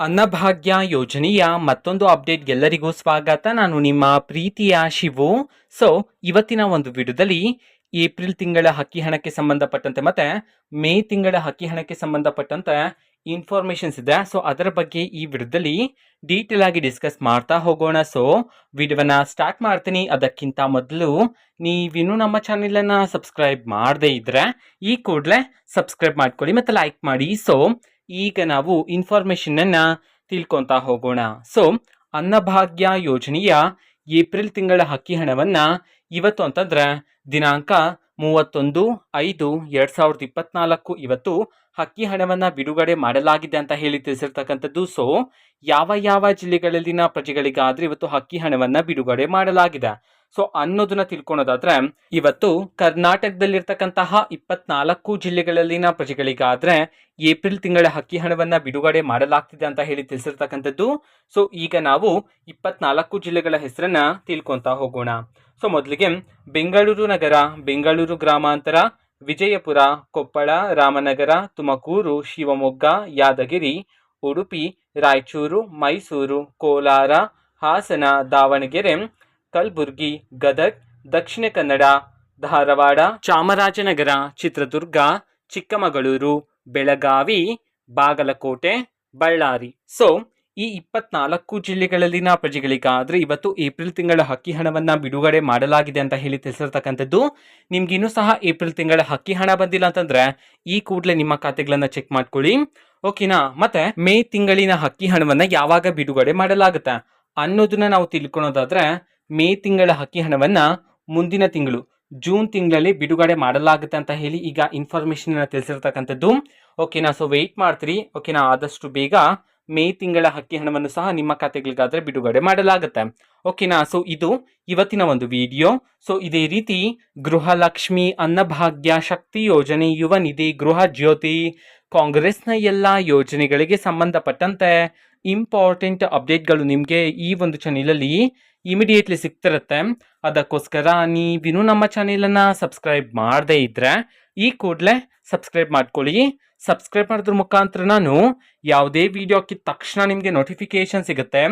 ಅನ್ನಭಾಗ್ಯ ಯೋಜನೆಯ ಮತ್ತೊಂದು ಅಪ್ಡೇಟ್ ಎಲ್ಲರಿಗೂ ಸ್ವಾಗತ. ನಾನು ನಿಮ್ಮ ಪ್ರೀತಿಯ ಶಿವು. ಸೊ ಇವತ್ತಿನ ಒಂದು ವಿಡಿಯೋದಲ್ಲಿ ಏಪ್ರಿಲ್ ತಿಂಗಳ ಹಕ್ಕಿ ಹಣಕ್ಕೆ ಸಂಬಂಧಪಟ್ಟಂತೆ ಮತ್ತೆ ಮೇ ತಿಂಗಳ ಹಕ್ಕಿ ಹಣಕ್ಕೆ ಸಂಬಂಧಪಟ್ಟಂತೆ ಇನ್ಫಾರ್ಮೇಷನ್ಸ್ ಇದೆ. ಸೊ ಅದರ ಬಗ್ಗೆ ಈ ವಿಡಿಯೋದಲ್ಲಿ ಡೀಟೇಲ್ ಆಗಿ ಡಿಸ್ಕಸ್ ಮಾಡ್ತಾ ಹೋಗೋಣ. ಸೊ ವಿಡಿಯೋನ ಸ್ಟಾರ್ಟ್ ಮಾಡ್ತೀನಿ. ಅದಕ್ಕಿಂತ ಮೊದಲು ನೀವಿನ್ನು ನಮ್ಮ ಚಾನೆಲನ್ನು ಸಬ್ಸ್ಕ್ರೈಬ್ ಮಾಡದೇ ಇದ್ದರೆ ಈ ಕೂಡಲೇ ಸಬ್ಸ್ಕ್ರೈಬ್ ಮಾಡ್ಕೊಳ್ಳಿ ಮತ್ತು ಲೈಕ್ ಮಾಡಿ. ಸೊ ಈಗ ನಾವು ಇನ್ಫಾರ್ಮೇಶನ್ ಅನ್ನ ತಿಳ್ಕೊಂತಾ ಹೋಗೋಣ. ಸೊ ಅನ್ನಭಾಗ್ಯ ಯೋಜನೆಯ ಏಪ್ರಿಲ್ ತಿಂಗಳ ಹಕ್ಕಿ ಹಣವನ್ನ ಇವತ್ತು ಅಂತಂದ್ರೆ ದಿನಾಂಕ ಮೂವತ್ತೊಂದು ಐದು ಎರಡ್ ಸಾವಿರದ ಇಪ್ಪತ್ನಾಲ್ಕು ಇವತ್ತು ಹಕ್ಕಿ ಹಣವನ್ನ ಬಿಡುಗಡೆ ಮಾಡಲಾಗಿದೆ ಅಂತ ಹೇಳಿ ತಿಳಿಸಿರ್ತಕ್ಕಂಥದ್ದು. ಸೊ ಯಾವ ಯಾವ ಜಿಲ್ಲೆಗಳಲ್ಲಿನ ಪ್ರಜೆಗಳಿಗಾದ್ರೆ ಇವತ್ತು ಹಕ್ಕಿ ಹಣವನ್ನ ಬಿಡುಗಡೆ ಮಾಡಲಾಗಿದೆ. ಸೊ ಅನ್ನೋದನ್ನ ತಿಳ್ಕೊಳೋದಾದ್ರೆ, ಇವತ್ತು ಕರ್ನಾಟಕದಲ್ಲಿರ್ತಕ್ಕಂತಹ ಇಪ್ಪತ್ನಾಲ್ಕು ಜಿಲ್ಲೆಗಳಲ್ಲಿನ ಪ್ರಜೆಗಳಿಗಾದ್ರೆ ಏಪ್ರಿಲ್ ತಿಂಗಳ ಹಕ್ಕಿ ಹಣವನ್ನ ಬಿಡುಗಡೆ ಮಾಡಲಾಗ್ತಿದೆ ಅಂತ ಹೇಳಿ ತಿಳಿಸಿರ್ತಕ್ಕಂಥದ್ದು. ಸೊ ಈಗ ನಾವು ಇಪ್ಪತ್ನಾಲ್ಕು ಜಿಲ್ಲೆಗಳ ಹೆಸರನ್ನ ತಿಳ್ಕೊಂತ ಹೋಗೋಣ. ಸೊ ಮೊದಲಿಗೆ ಬೆಂಗಳೂರು ನಗರ, ಬೆಂಗಳೂರು ಗ್ರಾಮಾಂತರ, ವಿಜಯಪುರ, ಕೊಪ್ಪಳ, ರಾಮನಗರ, ತುಮಕೂರು, ಶಿವಮೊಗ್ಗ, ಯಾದಗಿರಿ, ಉಡುಪಿ, ರಾಯಚೂರು, ಮೈಸೂರು, ಕೋಲಾರ, ಹಾಸನ, ದಾವಣಗೆರೆ ಕಲಬುರ್ಗಿ, ಗದಗ್, ದಕ್ಷಿಣ ಕನ್ನಡ, ಧಾರವಾಡ, ಚಾಮರಾಜನಗರ, ಚಿತ್ರದುರ್ಗ, ಚಿಕ್ಕಮಗಳೂರು, ಬೆಳಗಾವಿ, ಬಾಗಲಕೋಟೆ, ಬಳ್ಳಾರಿ. ಸೊ ಈ ಇಪ್ಪತ್ನಾಲ್ಕು ಜಿಲ್ಲೆಗಳಲ್ಲಿನ ಪ್ರಜೆಗಳಿಗಾದರೆ ಇವತ್ತು ಏಪ್ರಿಲ್ ತಿಂಗಳ ಹಕ್ಕಿ ಹಣವನ್ನ ಬಿಡುಗಡೆ ಮಾಡಲಾಗಿದೆ ಅಂತ ಹೇಳಿ ತಿಳಿಸಿರ್ತಕ್ಕಂಥದ್ದು. ನಿಮ್ಗಿನ್ನೂ ಸಹ ಏಪ್ರಿಲ್ ತಿಂಗಳ ಹಕ್ಕಿ ಹಣ ಬಂದಿಲ್ಲ ಅಂತಂದ್ರೆ ಈ ಕೂಡಲೇ ನಿಮ್ಮ ಖಾತೆಗಳನ್ನು ಚೆಕ್ ಮಾಡ್ಕೊಳ್ಳಿ. ಓಕೆನಾ ಮತ್ತೆ ಮೇ ತಿಂಗಳಿನ ಹಕ್ಕಿ ಹಣವನ್ನ ಯಾವಾಗ ಬಿಡುಗಡೆ ಮಾಡಲಾಗುತ್ತೆ ಅನ್ನೋದನ್ನ ನಾವು ತಿಳ್ಕೊಳೋದಾದ್ರೆ ಮೇ ತಿಂಗಳ ಹಕ್ಕಿ ಹಣವನ್ನು ಮುಂದಿನ ತಿಂಗಳು, ಜೂನ್ ತಿಂಗಳಲ್ಲಿ ಬಿಡುಗಡೆ ಮಾಡಲಾಗುತ್ತೆ ಅಂತ ಹೇಳಿ ಈಗ ಇನ್ಫಾರ್ಮೇಶನ್ ತಿಳಿಸಿರ್ತಕ್ಕಂಥದ್ದು. ಓಕೆನಾ ಸೊ ವೆಯ್ಟ್ ಮಾಡ್ತೀರಿ. ಓಕೆನಾ ಆದಷ್ಟು ಬೇಗ ಮೇ ತಿಂಗಳ ಹಕ್ಕಿ ಹಣವನ್ನು ಸಹ ನಿಮ್ಮ ಖಾತೆಗಳಿಗಾದರೆ ಬಿಡುಗಡೆ ಮಾಡಲಾಗುತ್ತೆ. ಓಕೆನಾ ಸೊ ಇದು ಇವತ್ತಿನ ಒಂದು ವಿಡಿಯೋ ಸೊ ಇದೇ ರೀತಿ ಗೃಹಲಕ್ಷ್ಮಿ ಅನ್ನಭಾಗ್ಯ ಶಕ್ತಿ ಯೋಜನೆ ಯುವ ನಿಧಿ ಗೃಹ ಜ್ಯೋತಿ ಕಾಂಗ್ರೆಸ್ನ ಎಲ್ಲ ಯೋಜನೆಗಳಿಗೆ ಸಂಬಂಧಪಟ್ಟಂತೆ ಇಂಪಾರ್ಟೆಂಟ್ ಅಪ್ಡೇಟ್ಗಳು ನಿಮಗೆ ಈ ಒಂದು ಚಾನಲಲ್ಲಿ ಇಮಿಡಿಯೇಟ್ಲಿ ಸಿಗ್ತಿರುತ್ತೆ. ಅದಕ್ಕೋಸ್ಕರ ನೀವಿನ್ನೂ ನಮ್ಮ ಚಾನೆಲನ್ನು ಸಬ್ಸ್ಕ್ರೈಬ್ ಮಾಡದೇ ಇದ್ದರೆ ಈ ಕೂಡಲೇ ಸಬ್ಸ್ಕ್ರೈಬ್ ಮಾಡ್ಕೊಳ್ಳಿ. ಸಬ್ಸ್ಕ್ರೈಬ್ ಮಾಡಿದ್ರ ಮುಖಾಂತರ ನಾನು ಯಾವುದೇ ವಿಡಿಯೋ ಹಾಕಿದ ತಕ್ಷಣ ನಿಮಗೆ ನೋಟಿಫಿಕೇಶನ್ ಸಿಗುತ್ತೆ.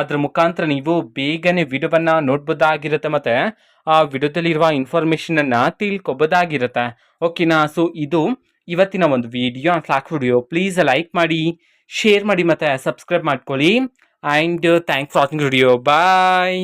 ಅದ್ರ ಮುಖಾಂತರ ನೀವು ಬೇಗನೆ ವಿಡಿಯೋವನ್ನು ನೋಡ್ಬೋದಾಗಿರುತ್ತೆ ಮತ್ತು ಆ ವಿಡಿಯೋದಲ್ಲಿರುವ ಇನ್ಫಾರ್ಮೇಷನನ್ನು ತಿಳ್ಕೊಬೋದಾಗಿರುತ್ತೆ. ಓಕೆನಾ ಸೊ ಇದು ಇವತ್ತಿನ ಒಂದು video vlog video please like ಮಾಡಿ. ಶೇರ್ ಮಾಡಿ ಮತ್ತು ಸಬ್ಸ್ಕ್ರೈಬ್ ಮಾಡ್ಕೊಳ್ಳಿ. And thanks watching video bye